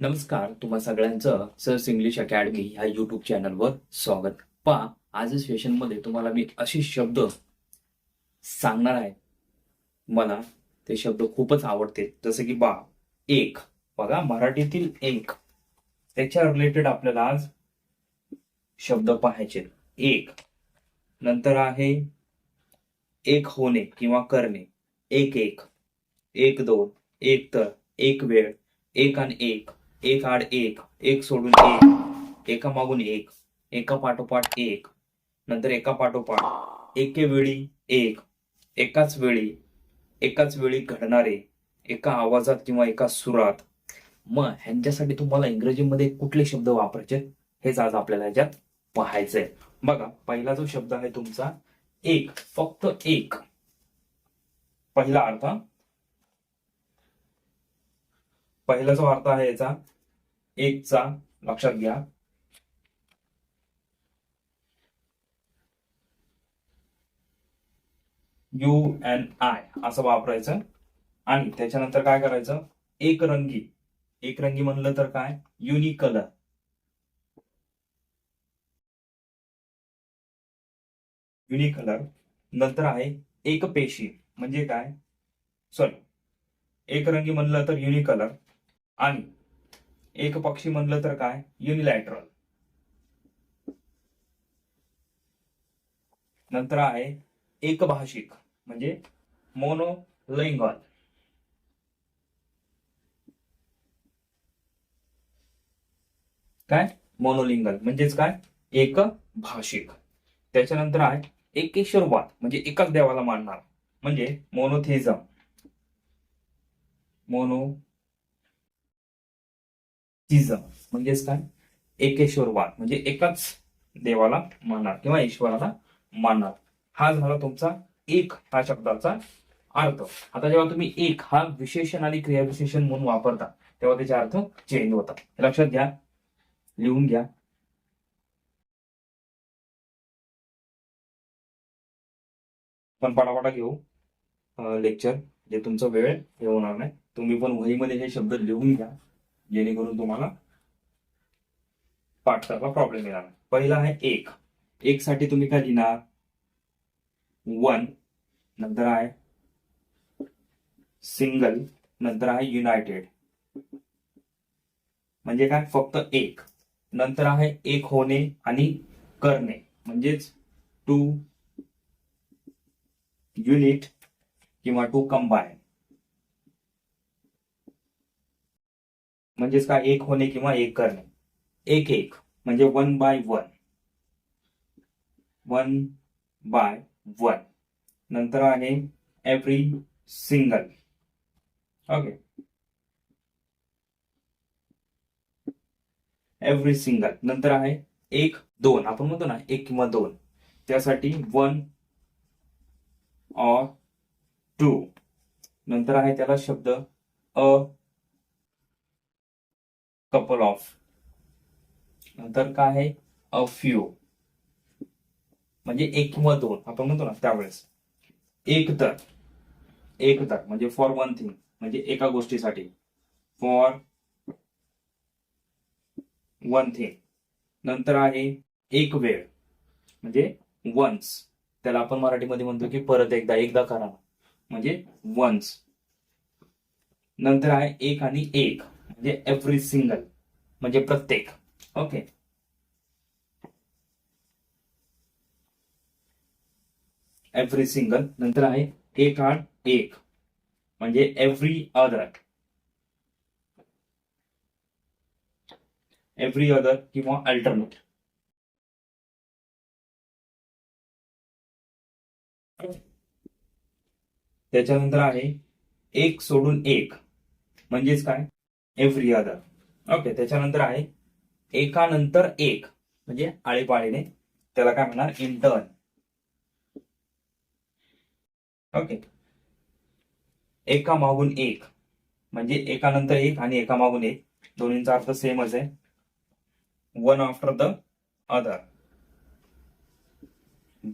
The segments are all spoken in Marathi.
नमस्कार तुम्हा सगळ्यांचं सर्स इंग्लिश अकॅडमी ह्या युट्यूब चॅनलवर स्वागत. पहा आज सेशनमध्ये तुम्हाला मी असे शब्द सांगणार आहे. मला ते शब्द खूपच आवडते. जसं की बा एक. बघा मराठीतील एक. त्याच्या रिलेटेड आपल्याला आज शब्द पाहायचे एक. नंतर आहे एक होणे किंवा करणे. एक एक. एक दोन. एक तर एक वेळ. एक आणि एक. एक आड एक एक सोडून एक एका मागून एक एका पाठोपाठ एक नंतर एका पाठोपाठ एके वेळी एक एकाच वेळी एकाच वेळी घडणारे एका आवाजात किंवा एका सुरात. मग ह्यांच्यासाठी तुम्हाला इंग्रजीमध्ये कुठले शब्द वापरायचे? हेच आज आपल्याला ह्याच्यात पाहायचंय. बघा पहिला जो शब्द आहे तुमचा एक फक्त एक. पहिला अर्थ पहिला जो अर्थ आहे याचा. एकचा. लक्षात घ्या. यू एन आय असं वापरायचं. आणि त्याच्यानंतर काय करायचं? एक रंगी. एक रंगी म्हणलं तर काय? युनिक कलर युनिक कलर नंतर आहे एक पेशी. म्हणजे काय? सॉरी एक रंगी म्हणलं तर युनिक कलर आणि एक पक्षी म्हणलं तर काय? युनिलॅटरल नंतर आहे एक भाषिक म्हणजे मोनोलिंगल काय? मोनोलिंगल म्हणजेच काय? एक भाषिक त्याच्यानंतर आहे एकेश्वरवाद म्हणजे एकाच देवाला मानणार म्हणजे मोनोथेझम मोनो थिझम म्हणजेच काय? एकेश्वरवाद. म्हणजे एकाच देवाला मानणार किंवा ईश्वराला मानणार. हा झाला तुमचा एक हा शब्दाचा अर्थ. आता जेव्हा तुम्ही एक हा विशेषण आणि क्रियाविशेषण म्हणून वापरता तेव्हा त्याचे अर्थ चेंज होतात. लक्षात घ्या. लिहून घ्या. पण पटापटा घेऊ. लेक्चर जे तुमचा वेळ हे होणार नाही. तुम्ही पण वहीमध्ये हे शब्द लिहून घ्या. जेणेकरून तुम्हाला पाठचा प्रॉब्लेम येणार नाही. पहिला आहे एक. एक साठी तुम्ही काय लिहिणार? वन नंतर आहे सिंगल नंतर आहे युनायटेड म्हणजे काय? फक्त एक. नंतर आहे एक होणे आणि करणे. म्हणजेच टू युनिट किंवा टू कंबाईन म्हणजेच काय एक होणे किंवा एक करणे. एक एक, म्हणजे one by one. One by one. नंतर आहे every single okay every single नंतर आहे एक, दोन. आपण म्हणतो ना, एक किंवा दोन. त्यासाठी वन ऑर टू नंतर आहे त्याला शब्द अ कपल ऑफ नंतर काय आहे? अ फ्यू म्हणजे एक किंवा दोन. आपण म्हणतो ना त्यावेळेस. एक तर. एक तर. म्हणजे फॉर वन थिंग म्हणजे एका गोष्टीसाठी. फॉर वन थिंग नंतर आहे एक वेळ. म्हणजे वन्स त्याला आपण मराठीमध्ये म्हणतो की परत एकदा एकदा करा. म्हणजे वन्स नंतर आहे एक आणि एक. एव्हरी सिंगल प्रत्येक. ओके एव्हरी सिंगल नंतर आहे एक आठ एक. म्हणजे अदर एव्हरी अदर किंवा अल्टरनेट त्याच्यानंतर आहे एक सोडून एक. म्हणजेच काय? एव्हरी अदर ओके त्याच्यानंतर आहे एकानंतर एक म्हणजे आळीपाळीने त्याला काय म्हणणार? इंटर्न ओके एका मागून एक म्हणजे एकानंतर एक आणि एका मागून एक. दोन्हींचा अर्थ सेमच आहे. One after the other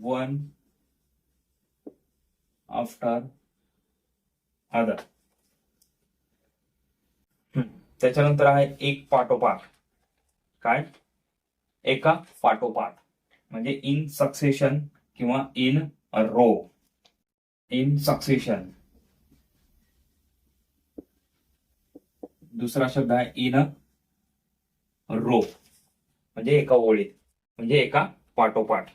one after other त्याच्यानंतर आहे एक पाठोपाठ काय? एका पाठोपाठ म्हणजे इन सक्सेशन किंवा इन रो इन सक्सेशन दुसरा शब्द आहे इन रो म्हणजे एका ओळीत. म्हणजे एका पाठोपाठ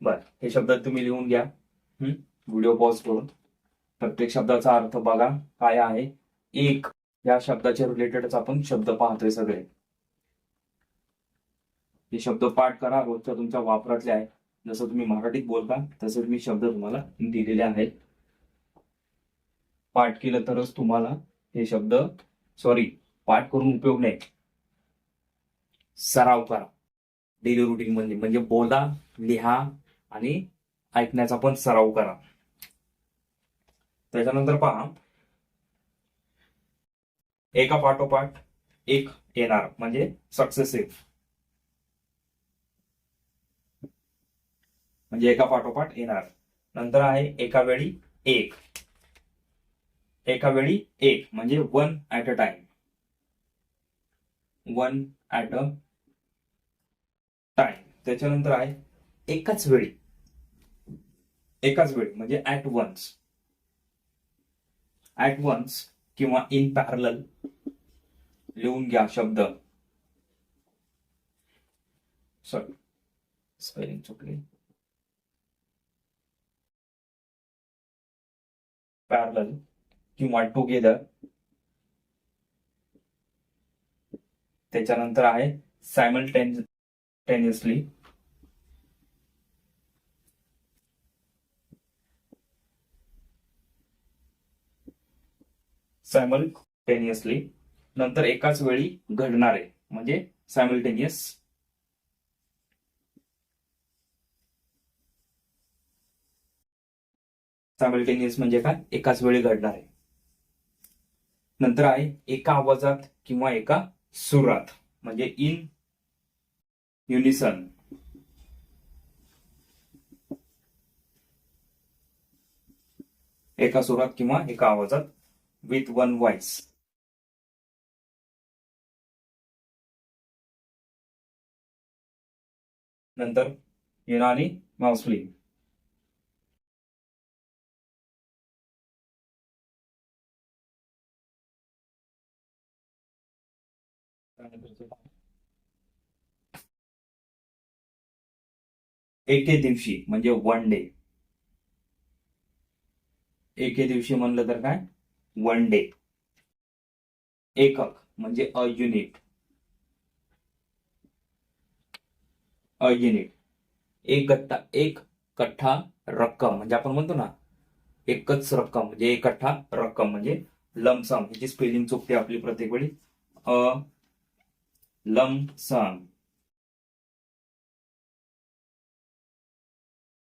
बर हे शब्द तुम्ही लिहून घ्या. व्हिडिओ पॉज करून. प्रत्येक शब्दाचा अर्थ बघा. काय आहे? एक या शब्दाच्या रिलेटेडच आपण शब्द पाहतोय सगळे. हे शब्द पाठ करा रोजच्या तुमच्या वापरातले आहे. जसं तुम्ही मराठीत बोलता तसे मी शब्द तुम्हाला दिलेले आहेत. पाठ केलं तरच तुम्हाला हे शब्द सॉरी पाठ करून उपयोग नाही. सराव करा. डेली रुटीन मध्ये म्हणजे बोला लिहा आणि ऐकण्याचा पण सराव करा. त्याच्यानंतर पहा एका पाठोपाठ एक येणार म्हणजे सक्सेसिव्ह म्हणजे एका पाठोपाठ येणार. नंतर आहे एका वेळी एक. एका वेळी एक म्हणजे one at a time one at a time त्याच्यानंतर आहे एकाच वेळी. एकाच वेळी म्हणजे ऍट वन्स ऍट वन्स किंवा इन पॅरल लिहून घ्या शब्द. सॉरी स्पेलिंग चुकली. पॅरल किंवा टुगेदर त्याच्यानंतर आहे सायमल टेनिसली सायमल्टेनियसली नंतर एकाच वेळी घडणारे म्हणजे सायमल्टेनियस सायमल्टेनियस म्हणजे काय? एकाच वेळी घडणारे. नंतर आहे एका आवाजात किंवा एका सुरात म्हणजे इन युनिसन एका सुरात किंवा एका आवाजात विथ वन voice. नंतर युनानी माउसली एके दिवशी म्हणजे वन डे एके दिवशी म्हणलं तर काय? One day. एकक म्हणजे अ युनिट. A unit. एक गट्टा एक कठ्ठा रक्कम म्हणजे आपण म्हणतो ना एकच रक्कम म्हणजे एक कठ्ठा रक्कम म्हणजे लमसम. ह्याची स्पेलिंग चुकते आपली प्रत्येक वेळी. A lump sum.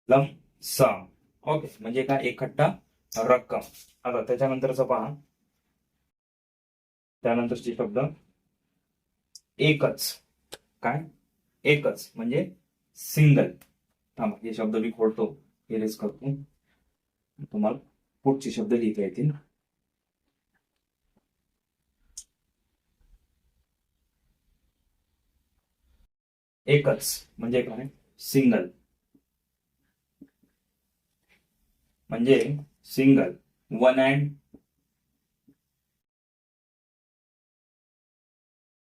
लमसम. ओके म्हणजे काय? एक कट्टा रक्कम. आता त्याच्यानंतरचा पहा. त्यानंतरचे शब्द. एकच. काय? एकच. म्हणजे सिंगल थांबा हे शब्द मी खोडतो. इरेज करतो. तुम्हाला पुढचे शब्द लिहिता येतील. एकच. म्हणजे काय? सिंगल म्हणजे सिंगल. वन अँड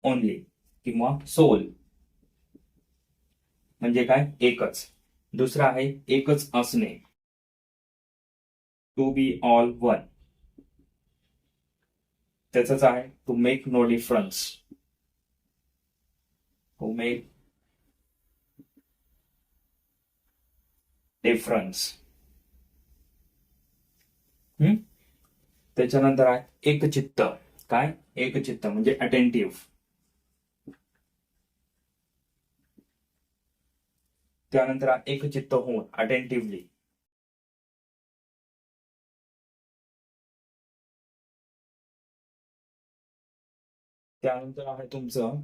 ओनली किंवा सोल म्हणजे काय? एकच. दुसरं आहे एकच असणे. टू बी ऑल वन त्याच आहे to make no difference to make difference त्याच्यानंतर आहे एकचित्त. काय? एकचित्त म्हणजे अटेंटिव्ह त्यानंतर एकचित्त होऊन अटेंटिव्हली त्यानंतर आहे तुमचं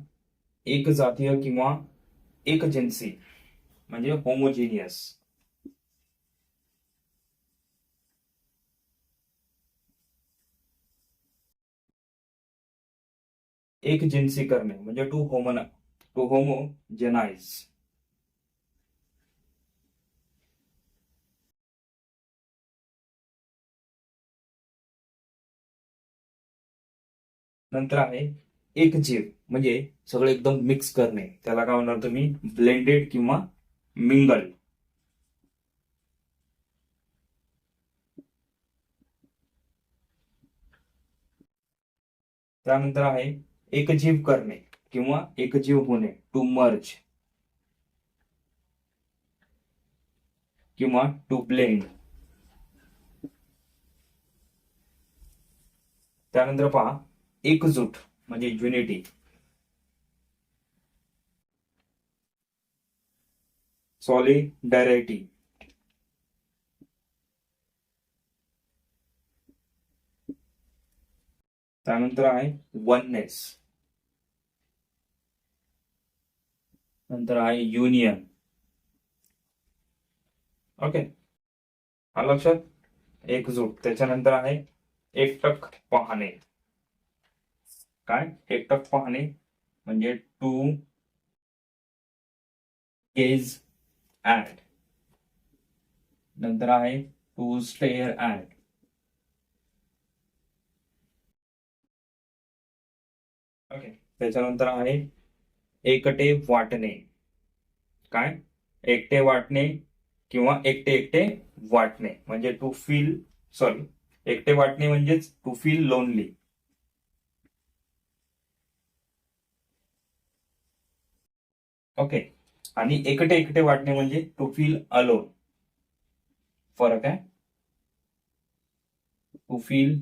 एक जातीय किंवा एक जिन्सी म्हणजे होमोजिनियस एक जिन्सी करणे म्हणजे टू होमन टू होमो जेनाइज. नंतर आहे एक जीव म्हणजे सगळं एकदम मिक्स करणे. त्याला काय म्हणणार तुम्ही? ब्लेंडेड किंवा मिंगल त्यानंतर आहे एकजीव करणे किंवा एकजीव होणे टू मर्ज किंवा टू ब्लेंड त्यानंतर पहा एकजूट म्हणजे युनिटी सॉलिडॅरिटी त्यानंतर आहे वननेस नंतर आहे युनियन ओके हा लक्षात? एकजूट. त्याच्यानंतर आहे एकटक पाहणे. काय? एकटक पाहणे म्हणजे टू गेज ऍड नंतर आहे टू स्टेअर ऍड ओके त्याच्यानंतर आहे एकटे वाटणे. काय? एकटे वाटणे किंवा एकटे एकटे वाटणे. म्हणजे टू फील सॉरी एकटे वाटणे म्हणजेच टू फील लोनली ओके आणि एकटे एकटे वाटणे म्हणजे टू फील अलोन फरक आहे? टू फील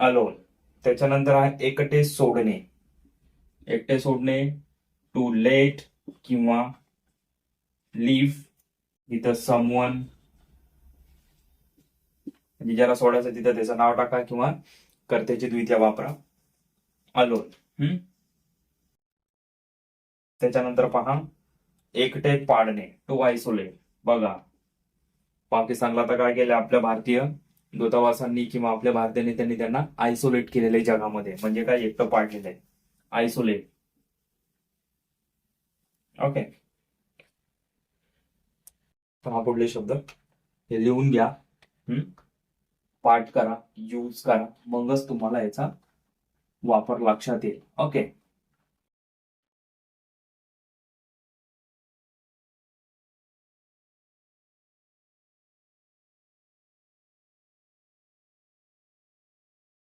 अलोन त्याच्यानंतर आहे एकटे सोडणे. एकटे सोडणे टू लेट किंवा लिव्ह इथं समवन म्हणजे ज्याला सोडायचं तिथं त्याचं नाव टाका किंवा कर्त्याची द्वितीय वापरा. अलोन हम्म. त्याच्यानंतर पहा एकटे पाडणे टू आयसोलेट बघा. पाकिस्तानला तर काय केलं आपल्या भारतीय? दूतावासांनी किंवा आपल्या भारतीय नेत्यांनी त्यांना आयसोलेट केलेलं आहे जगामध्ये. म्हणजे काय? एकटं पाडलेलं आहे. आयसोलेट ओके हा पुढले शब्द. हे लिहून घ्या. हम्म? पाठ करा. यूज करा. मगच तुम्हाला याचा वापर लक्षात येईल. ओके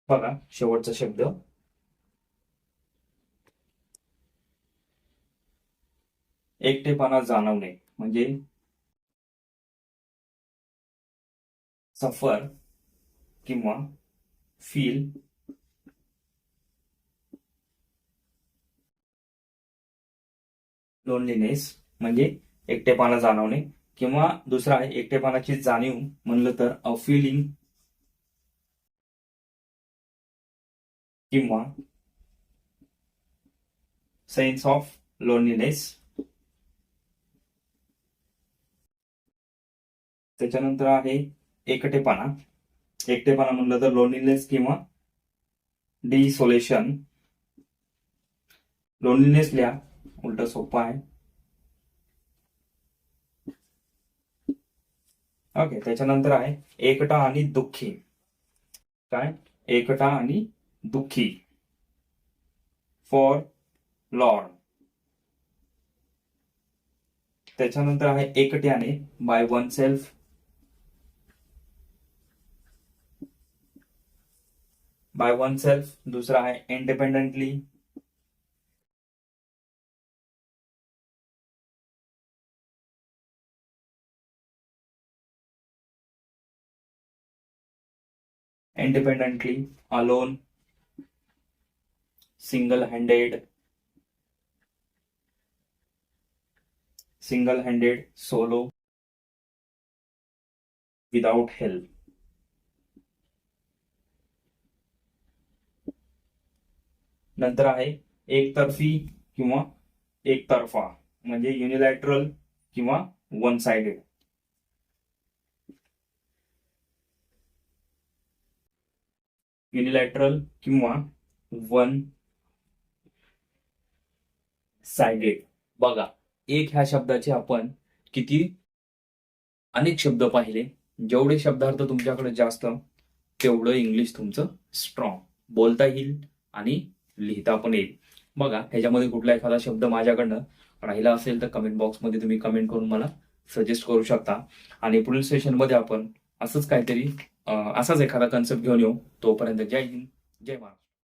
बघा शेवटचा शब्द. एकटेपणा जाणवणे म्हणजे सफर किंवा फील लोनलीनेस म्हणजे एकटेपणा जाणवणे किंवा दुसरा आहे एकटेपणाची जाणीव म्हणलं तर अ फिलिंग किंवा सेन्स ऑफ लोनलीनेस त्याच्यानंतर आहे एकटेपणा. एकटेपणा म्हणलं तर लोनलीनेस किंवा डिसोलेशन लोनलीनेस लिहा. उलट सोपं आहे. ओके त्याच्यानंतर आहे एकटा आणि दुःखी. काय? एकटा आणि दुःखी फॉर लॉर्ड त्याच्यानंतर आहे एकट्याने by oneself by oneself दुसरा आहे independently independently alone single handed, single handed, solo without help. नंतर आहे एकतर्फी किंवा एकतर्फा म्हणजे युनिलॅटरल किंवा वन साइडेड युनिलॅटरल किंवा वन सायडेड बघा एक ह्या शब्दाचे आपण किती अनेक शब्द पाहिले. जेवढे शब्दार्थ तुमच्याकडे जास्त तेवढं इंग्लिश तुमचं स्ट्रॉंग बोलता येईल आणि लिहिता पण येईल. बघा ह्याच्यामध्ये कुठला एखादा शब्द माझ्याकडनं राहिला असेल तर कमेंट बॉक्समध्ये तुम्ही कमेंट करून मला सजेस्ट करू शकता. आणि पुढील सेशनमध्ये आपण असंच काहीतरी असाच एखादा कन्सेप्ट घेऊन येऊ. तोपर्यंत जय हिंद जय महाराष्ट्र.